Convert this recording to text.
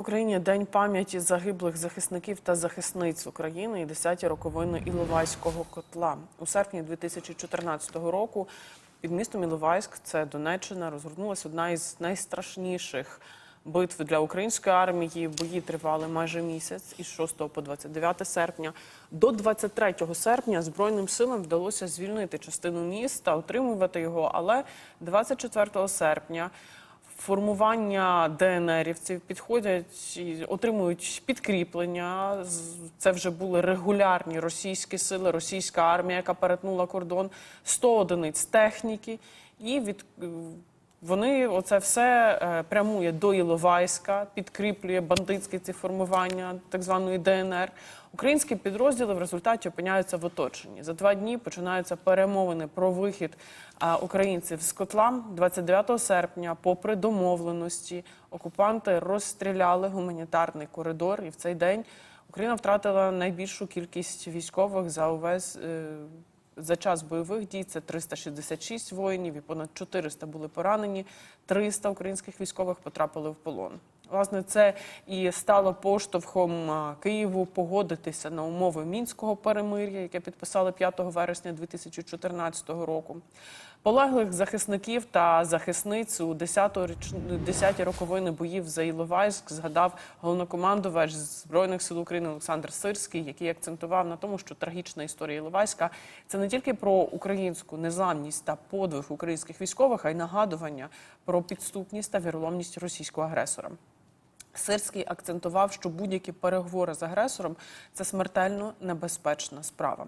Україні День пам'яті загиблих захисників та захисниць України і 10-ті роковини Іловайського котла. У серпні 2014 року під містом Іловайськ, це Донеччина, розгорнулася одна із найстрашніших битв для української армії. Бої тривали майже місяць із 6 по 29 серпня. До 23 серпня Збройним силам вдалося звільнити частину міста, отримувати його, але 24 серпня формування ДНРівців підходять і отримують підкріплення. Це вже були регулярні російські сили, російська армія, яка перетнула кордон, 100 одиниць техніки, і від вони оце все е, прямує до Іловайська, підкріплює бандитські ці формування так званої ДНР. Українські підрозділи в результаті опиняються в оточенні. За два дні починаються перемовини про вихід е, українців з котла. 29 серпня, попри домовленості, окупанти розстріляли гуманітарний коридор, і в цей день Україна втратила найбільшу кількість військових за увесь. За час бойових дій це 366 воїнів і понад 400 були поранені. 300 українських військових потрапили в полон. Власне, це і стало поштовхом Києву погодитися на умови мінського перемир'я, яке підписали 5 вересня 2014 року. Полеглих захисників та захисниць у 10-ту річ... 10-ті роковини боїв за Іловайськ згадав головнокомандувач Збройних сил України Олександр Сирський, який акцентував на тому, що трагічна історія Іловайська це не тільки про українську незламність та подвиг українських військових, а й нагадування про підступність та віроломність російського агресора. Сирський акцентував, що будь-які переговори з агресором це смертельно небезпечна справа.